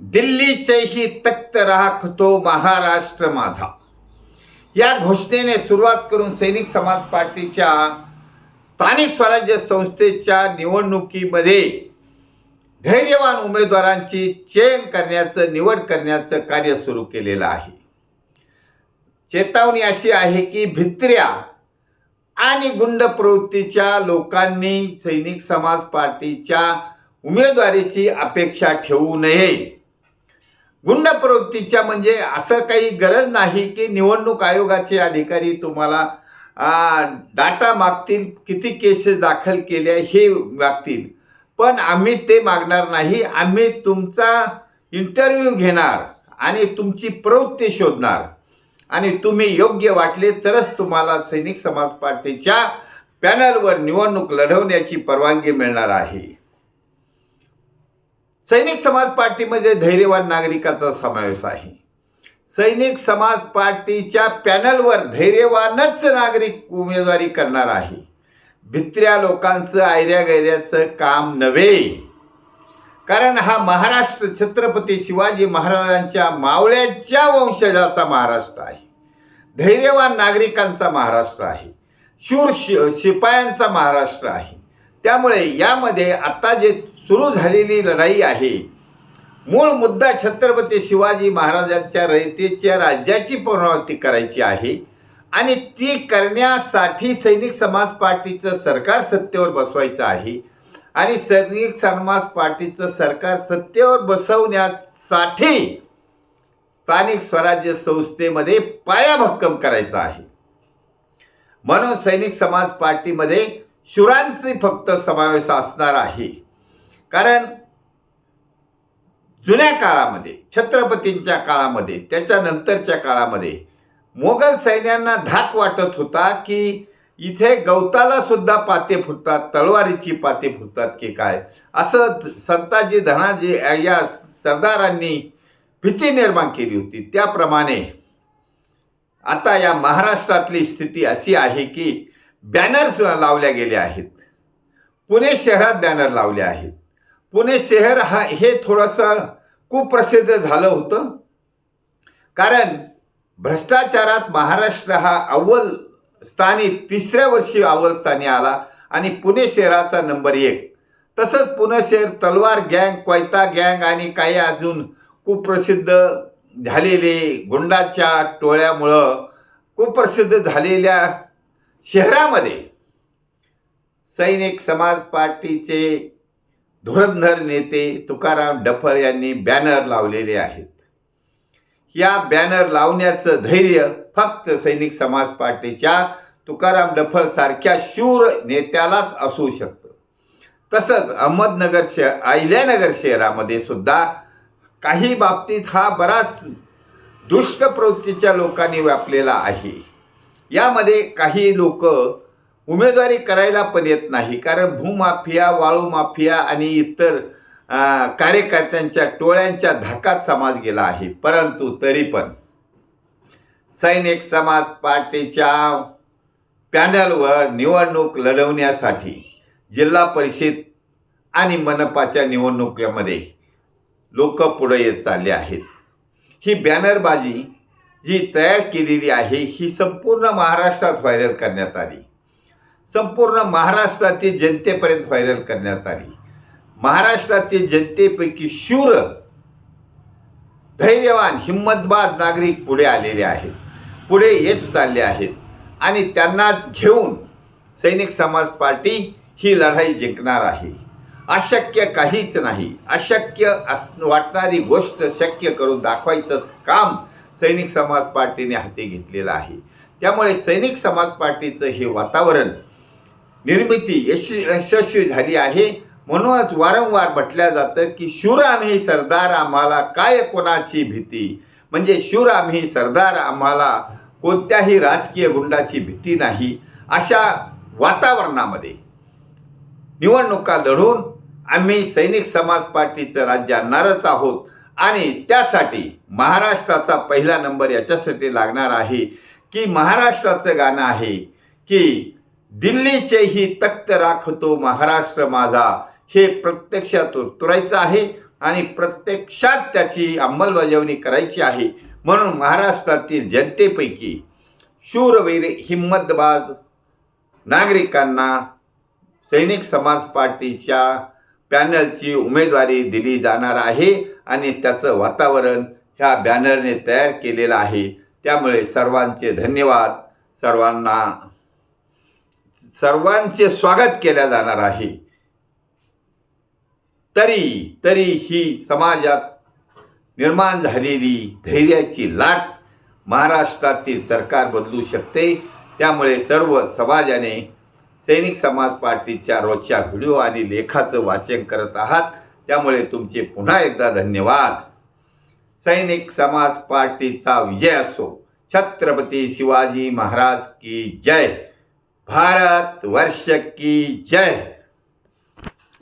दिल्लीचेही तख्त राखतो महाराष्ट्र माझा. या घोषणेने सुरुवात करून सैनिक समाज पार्टीच्या स्थानिक स्वराज्य संस्थेच्या निवडणुकीमध्ये धैर्यवान उमेदवारांची चयन करण्याचं निवड करण्याचं कार्य सुरू केलेलं आहे. चेतावणी अशी आहे की भित्र्या आणि गुंड प्रवृत्तीच्या लोकांनी सैनिक समाज पार्टीच्या उमेदवारीची अपेक्षा ठेवू नये. गुंड प्रवृत्तीच्या म्हणजे असं काही गरज नाही की निवडणूक आयोगाचे अधिकारी तुम्हाला डाटा मागतील किती केसेस दाखल केल्या हे मागतील. पण आम्ही ते मागणार नाही. आम्ही तुमचा इंटरव्ह्यू घेणार आणि तुमची प्रवृत्ती शोधणार. आणि तुम्ही योग्य वाटले तरच तुम्हाला सैनिक समाज पार्टीच्या पॅनलवर निवडणूक लढवण्याची परवानगी मिळणार आहे. सैनिक समाज पार्टीमध्ये धैर्यवान नागरिकाचा समावेश आहे. सैनिक समाज पार्टीच्या पॅनलवर धैर्यवानच नागरिक उमेदवारी करणार आहे. भित्र्या लोकांचं आयऱ्या गैऱ्याचं काम नव्हे. कारण हा महाराष्ट्र छत्रपती शिवाजी महाराजांच्या मावळ्याच्या वंशजाचा महाराष्ट्र आहे. धैर्यवान नागरिकांचा महाराष्ट्र आहे. शूर शि शिपायांचा महाराष्ट्र आहे. त्यामुळे यामध्ये आता जे सुरू झालेली लढाई आहे. मूळ मुद्दा छत्रपती शिवाजी महाराजांच्या रयतेच्या राज्याची पुनरावृत्ती करायची आहे आणि ती करण्यासाठी सैनिक समाज पार्टीचं सरकार सत्तेवर बसवायचं आहे आणि सैनिक समाज पार्टीचं सरकार सत्तेवर बसवण्यासाठी स्थानिक स्वराज्य संस्थेमध्ये पायाभक्कम करायचा आहे. म्हणून सैनिक समाज पार्टीमध्ये शुरांचे फक्त समावेश असणार आहे. कारण जुन्या काळामध्ये छत्रपतींच्या काळामध्ये त्याच्यानंतरच्या काळामध्ये मोगल सैन्यांना धाक वाटत होता की इथे गवताला सुद्धा पाते फुटतात तलवारीची पाते फुटतात की काय? असं संताजी धनाजी या सरदारांनी भीती निर्माण केली होती. त्याप्रमाणे आता या महाराष्ट्रातली स्थिती अशी आहे की बॅनर लावल्या गेले आहेत. पुणे शहरात बॅनर लावले आहेत. पुणे शहर हा हे थोडंसं कुप्रसिद्ध झालं होतं. कारण भ्रष्टाचारात महाराष्ट्र हा अव्वल स्थानी तिसऱ्या वर्षी अव्वल स्थानी आला आणि पुणे शहराचा नंबर एक. तसंच पुणे शहर तलवार गँग कोयता गँग आणि काही अजून कुप्रसिद्ध झालेले गुंडाच्या टोळ्यामुळं कुप्रसिद्ध झालेल्या शहरामध्ये सैनिक समाज पार्टीचे धुरंधर नेते तुकाराम डफर यांनी बॅनर लावलेले आहेत. या बॅनर लावण्याचं धैर्य फक्त सैनिक समाज पार्टीच्या तुकाराम डफर सारख्या शूर नेत्यालाच असू शकतं. तसंच अहमदनगर शहर अहिल्यानगर शहरामध्ये सुद्धा काही बाबतीत हा बराच दुष्ट प्रवृत्तीच्या लोकांनी व्यापलेला आहे. यामध्ये काही लोक उमेदवारी करायला पण येत नाही कारण भूमाफिया वाळू माफिया आणि इतर कार्यकर्त्यांच्या टोळ्यांच्या धाकात समाज गेला आहे. परंतु तरी पण सैनिक समाज पार्टीच्या पॅनलवर निवडणूक लढवण्यासाठी जिल्हा परिषद आणि मनपाच्या निवडणुकीमध्ये लोक पुढे येत चालले आहेत. ही बॅनरबाजी जी तयार केलेली आहे ही संपूर्ण महाराष्ट्रात व्हायरल करण्यात आली. संपूर्ण महाराष्ट्रातील जनतेपर्यंत व्हायरल करण्यात आली. महाराष्ट्रातील जनतेपैकी शूर धैर्यवान हिंमतबाद नागरिक पुढे आलेले आहेत. पुढे येत चालले आहेत. आणि त्यांनाच घेऊन सैनिक समाज पार्टी ही लढाई जिंकणार आहे. अशक्य काहीच नाही. अशक्य अस वाटणारी गोष्ट शक्य करून दाखवायचंच काम सैनिक समाज पार्टीने हाती घेतलेलं आहे. त्यामुळे सैनिक समाज पार्टीचं हे वातावरण निर्मिती यश यशस्वी झाली आहे. म्हणूनच वारंवार म्हटलं जातं की शूर आम्ही सरदार आम्हाला काय कोणाची भीती? म्हणजे शूर आम्ही सरदार आम्हाला कोणत्याही राजकीय गुंडाची भीती नाही. अशा वातावरणामध्ये निवडणुका लढून आम्ही सैनिक समाज पार्टीचं राज्य आणणारच आहोत. आणि त्यासाठी महाराष्ट्राचा पहिला नंबर याच्यासाठी लागणार आहे की महाराष्ट्राचं गाणं आहे की दिल्लीचेही तख्त राखतो महाराष्ट्र माझा. हे प्रत्यक्षात उतरायचं आहे आणि प्रत्यक्षात त्याची अंमलबजावणी करायची आहे. म्हणून महाराष्ट्रातील जनतेपैकी शूरवीर हिंमतबाज नागरिकांना सैनिक समाज पार्टीच्या पॅनलची उमेदवारी दिली जाणार आहे आणि त्याचं वातावरण ह्या बॅनरने तयार केलेलं आहे. त्यामुळे सर्वांचे धन्यवाद. सर्वांना सर्वांचे स्वागत केल्या जाणार आहे. तरी तरी ही समाजात निर्माण झालेली धैर्याची लाट महाराष्ट्रातील सरकार बदलू शकते. त्यामुळे सर्व समाजाने सैनिक समाज पार्टीच्या रोजच्या व्हिडिओ आणि लेखाचं वाचन करत आहात. त्यामुळे तुमचे पुन्हा एकदा धन्यवाद. सैनिक समाज पार्टीचा विजय असो. छत्रपती शिवाजी महाराज की जय. भारत वर्ष की जय।